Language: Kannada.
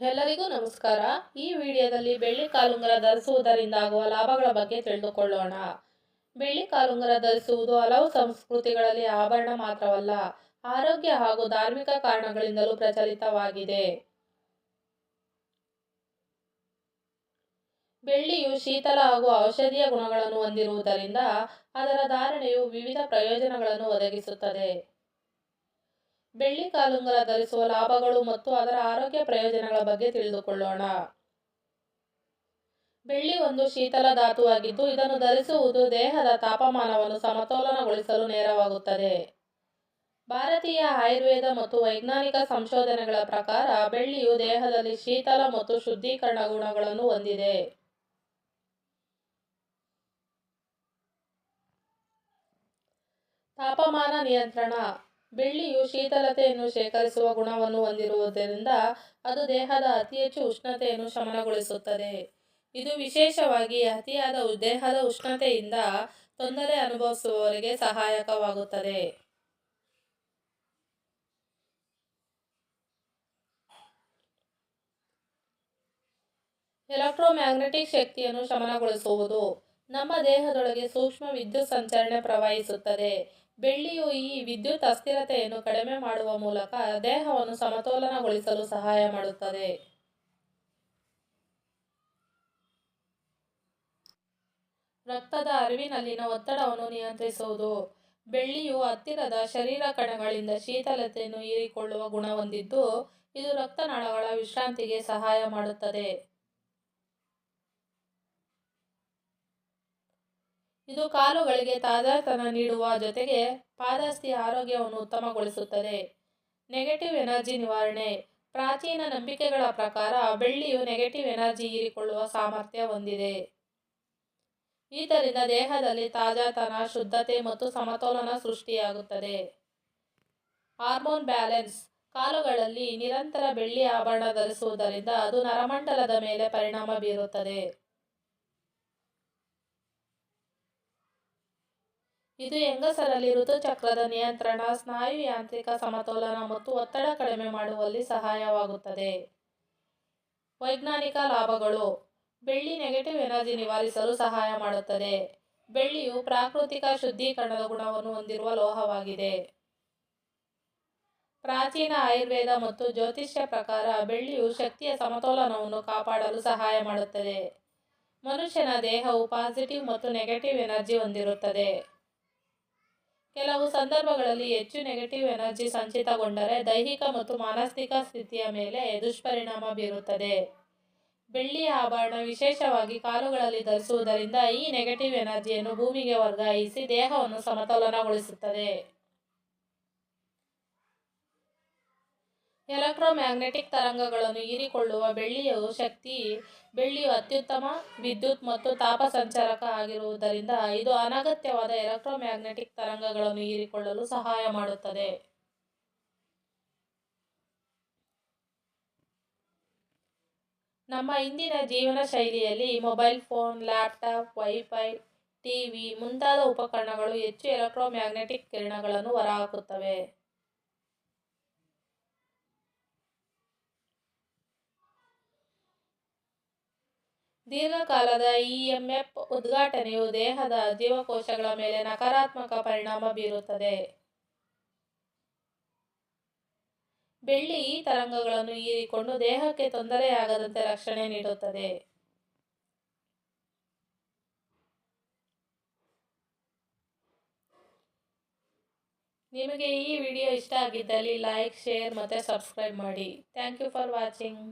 ಎಲ್ಲರಿಗೂ ನಮಸ್ಕಾರ. ಈ ವಿಡಿಯೋದಲ್ಲಿ ಬೆಳ್ಳಿ ಕಾಲುಂಗರ ಧರಿಸುವುದರಿಂದ ಆಗುವ ಲಾಭಗಳ ಬಗ್ಗೆ ತಿಳಿದುಕೊಳ್ಳೋಣ. ಬೆಳ್ಳಿ ಕಾಲುಂಗರ ಧರಿಸುವುದು ಹಲವು ಸಂಸ್ಕೃತಿಗಳಲ್ಲಿ ಆಭರಣ ಮಾತ್ರವಲ್ಲ, ಆರೋಗ್ಯ ಹಾಗೂ ಧಾರ್ಮಿಕ ಕಾರಣಗಳಿಂದಲೂ ಪ್ರಚಲಿತವಾಗಿದೆ. ಬೆಳ್ಳಿಯು ಶೀತಲ ಹಾಗೂ ಔಷಧೀಯ ಗುಣಗಳನ್ನು ಹೊಂದಿರುವುದರಿಂದ ಅದರ ಧಾರಣೆಯು ವಿವಿಧ ಪ್ರಯೋಜನಗಳನ್ನು ಒದಗಿಸುತ್ತದೆ. ಬೆಳ್ಳಿ ಕಾಲುಂಗಲ ಧರಿಸುವ ಲಾಭಗಳು ಮತ್ತು ಅದರ ಆರೋಗ್ಯ ಪ್ರಯೋಜನಗಳ ಬಗ್ಗೆ ತಿಳಿದುಕೊಳ್ಳೋಣ. ಬೆಳ್ಳಿ ಒಂದು ಶೀತಲ ಧಾತುವಾಗಿದ್ದು, ಇದನ್ನು ಧರಿಸುವುದು ದೇಹದ ತಾಪಮಾನವನ್ನು ಸಮತೋಲನಗೊಳಿಸಲು ನೆರವಾಗುತ್ತದೆ. ಭಾರತೀಯ ಆಯುರ್ವೇದ ಮತ್ತು ವೈಜ್ಞಾನಿಕ ಸಂಶೋಧನೆಗಳ ಪ್ರಕಾರ, ಬೆಳ್ಳಿಯು ದೇಹದಲ್ಲಿ ಶೀತಲ ಮತ್ತು ಶುದ್ಧೀಕರಣ ಗುಣಗಳನ್ನು ಹೊಂದಿದೆ. ತಾಪಮಾನ ನಿಯಂತ್ರಣ. ಬೆಳ್ಳಿಯು ಶೀತಲತೆಯನ್ನು ಶೇಖರಿಸುವ ಗುಣವನ್ನು ಹೊಂದಿರುವುದರಿಂದ ಅದು ದೇಹದ ಅತಿ ಹೆಚ್ಚು ಉಷ್ಣತೆಯನ್ನು ಶಮನಗೊಳಿಸುತ್ತದೆ. ಇದು ವಿಶೇಷವಾಗಿ ಅತಿಯಾದ ದೇಹದ ಉಷ್ಣತೆಯಿಂದ ತೊಂದರೆ ಅನುಭವಿಸುವವರಿಗೆ ಸಹಾಯಕವಾಗುತ್ತದೆ. ಎಲೆಕ್ಟ್ರೋಮ್ಯಾಗ್ನೆಟಿಕ್ ಶಕ್ತಿಯನ್ನು ಶಮನಗೊಳಿಸುವುದು. ನಮ್ಮ ದೇಹದೊಳಗೆ ಸೂಕ್ಷ್ಮ ವಿದ್ಯುತ್ ಸಂಚರಣೆ ಪ್ರವಹಿಸುತ್ತದೆ. ಬೆಳ್ಳಿಯು ಈ ವಿದ್ಯುತ್ ಅಸ್ಥಿರತೆಯನ್ನು ಕಡಿಮೆ ಮಾಡುವ ಮೂಲಕ ದೇಹವನ್ನು ಸಮತೋಲನಗೊಳಿಸಲು ಸಹಾಯ ಮಾಡುತ್ತದೆ. ರಕ್ತದ ಅರಿವಿನಲ್ಲಿನ ಒತ್ತಡವನ್ನು ನಿಯಂತ್ರಿಸುವುದು. ಬೆಳ್ಳಿಯು ಹತ್ತಿರದ ಶರೀರ ಕಣಗಳಿಂದ ಶೀತಲತೆಯನ್ನು ಹೀರಿಕೊಳ್ಳುವ ಗುಣ ಹೊಂದಿದ್ದು, ಇದು ರಕ್ತನಾಳಗಳ ವಿಶ್ರಾಂತಿಗೆ ಸಹಾಯ ಮಾಡುತ್ತದೆ. ಇದು ಕಾಲುಗಳಿಗೆ ತಾಜಾತನ ನೀಡುವ ಜೊತೆಗೆ ಪಾದಾಸ್ತಿ ಆರೋಗ್ಯವನ್ನು ಉತ್ತಮಗೊಳಿಸುತ್ತದೆ. ನೆಗೆಟಿವ್ ಎನರ್ಜಿ ನಿವಾರಣೆ. ಪ್ರಾಚೀನ ನಂಬಿಕೆಗಳ ಪ್ರಕಾರ ಬೆಳ್ಳಿಯು ನೆಗೆಟಿವ್ ಎನರ್ಜಿ ಹೀರಿಕೊಳ್ಳುವ ಸಾಮರ್ಥ್ಯ ಹೊಂದಿದೆ. ಇದರಿಂದ ದೇಹದಲ್ಲಿ ತಾಜಾತನ, ಶುದ್ಧತೆ ಮತ್ತು ಸಮತೋಲನ ಸೃಷ್ಟಿಯಾಗುತ್ತದೆ. ಹಾರ್ಮೋನ್ ಬ್ಯಾಲೆನ್ಸ್ ಕಾಲುಗಳಲ್ಲಿ ನಿರಂತರ ಬೆಳ್ಳಿ ಆಭರಣ ಧರಿಸುವುದರಿಂದ ಅದು ನರಮಂಡಲದ ಮೇಲೆ ಪರಿಣಾಮ ಬೀರುತ್ತದೆ. ಇದು ಹೆಂಗಸರಲ್ಲಿ ಋತುಚಕ್ರದ ನಿಯಂತ್ರಣ, ಸ್ನಾಯು ಯಾಂತ್ರಿಕ ಸಮತೋಲನ ಮತ್ತು ಒತ್ತಡ ಕಡಿಮೆ ಮಾಡುವಲ್ಲಿ ಸಹಾಯವಾಗುತ್ತದೆ. ವೈಜ್ಞಾನಿಕ ಲಾಭಗಳು. ಬೆಳ್ಳಿ ನೆಗೆಟಿವ್ ಎನರ್ಜಿ ನಿವಾರಿಸಲು ಸಹಾಯ ಮಾಡುತ್ತದೆ. ಬೆಳ್ಳಿಯು ಪ್ರಾಕೃತಿಕ ಶುದ್ಧೀಕರಣದ ಗುಣವನ್ನು ಹೊಂದಿರುವ ಲೋಹವಾಗಿದೆ. ಪ್ರಾಚೀನ ಆಯುರ್ವೇದ ಮತ್ತು ಜ್ಯೋತಿಷ್ಯ ಪ್ರಕಾರ ಬೆಳ್ಳಿಯು ಶಕ್ತಿಯ ಸಮತೋಲನವನ್ನು ಕಾಪಾಡಲು ಸಹಾಯ ಮಾಡುತ್ತದೆ. ಮನುಷ್ಯನ ದೇಹವು ಪಾಸಿಟಿವ್ ಮತ್ತು ನೆಗೆಟಿವ್ ಎನರ್ಜಿ ಹೊಂದಿರುತ್ತದೆ. ಕೆಲವು ಸಂದರ್ಭಗಳಲ್ಲಿ ಹೆಚ್ಚು ನೆಗೆಟಿವ್ ಎನರ್ಜಿ ಸಂಚಿತಗೊಂಡರೆ ದೈಹಿಕ ಮತ್ತು ಮಾನಸಿಕ ಸ್ಥಿತಿಯ ಮೇಲೆ ದುಷ್ಪರಿಣಾಮ ಬೀರುತ್ತದೆ. ಬೆಳ್ಳಿ ಆಭರಣ ವಿಶೇಷವಾಗಿ ಕಾಲುಗಳಲ್ಲಿ ಧರಿಸುವುದರಿಂದ ಈ ನೆಗೆಟಿವ್ ಎನರ್ಜಿಯನ್ನು ಭೂಮಿಗೆ ವರ್ಗಾಯಿಸಿ ದೇಹವನ್ನು ಸಮತೋಲನಗೊಳಿಸುತ್ತದೆ. ಎಲೆಕ್ಟ್ರೋಮ್ಯಾಗ್ನೆಟಿಕ್ ತರಂಗಗಳನ್ನು ಹೀರಿಕೊಳ್ಳುವ ಬೆಳ್ಳಿಯ ಶಕ್ತಿ, ಬೆಳ್ಳಿಯು ಅತ್ಯುತ್ತಮ, ವಿದ್ಯುತ್ ಮತ್ತು ತಾಪ ಸಂಚಾರಕ ಆಗಿರುವುದರಿಂದ ಇದು ಅನಗತ್ಯವಾದ ಎಲೆಕ್ಟ್ರೋಮ್ಯಾಗ್ನೆಟಿಕ್ ತರಂಗಗಳನ್ನು ಹೀರಿಕೊಳ್ಳಲು ಸಹಾಯ ಮಾಡುತ್ತದೆ. ನಮ್ಮ ಇಂದಿನ ಜೀವನ ಶೈಲಿಯಲ್ಲಿ mobile phone, laptop, wifi, TV ಮುಂತಾದ ಉಪಕರಣಗಳು ಹೆಚ್ಚು ಎಲೆಕ್ಟ್ರೋಮ್ಯಾಗ್ನೆಟಿಕ್ ಕಿರಣಗಳನ್ನು ಹೊರಹಾಕುತ್ತವೆ. ದೀರ್ಘಕಾಲದ ಇಎಂಎಫ್ ಉದ್ಘಾಟನೆಯು ದೇಹದ ಜೀವಕೋಶಗಳ ಮೇಲೆ ನಕಾರಾತ್ಮಕ ಪರಿಣಾಮ ಬೀರುತ್ತದೆ. ಬೆಳ್ಳಿ ಈ ತರಂಗಗಳನ್ನು ಹೀರಿಕೊಂಡು ದೇಹಕ್ಕೆ ತೊಂದರೆಯಾಗದಂತೆ ರಕ್ಷಣೆ ನೀಡುತ್ತದೆ. ನಿಮಗೆ ಈ ವಿಡಿಯೋ ಇಷ್ಟ ಆಗಿದ್ದಲ್ಲಿ ಲೈಕ್, ಶೇರ್ ಮತ್ತು ಸಬ್ಸ್ಕ್ರೈಬ್ ಮಾಡಿ. Thank you for watching.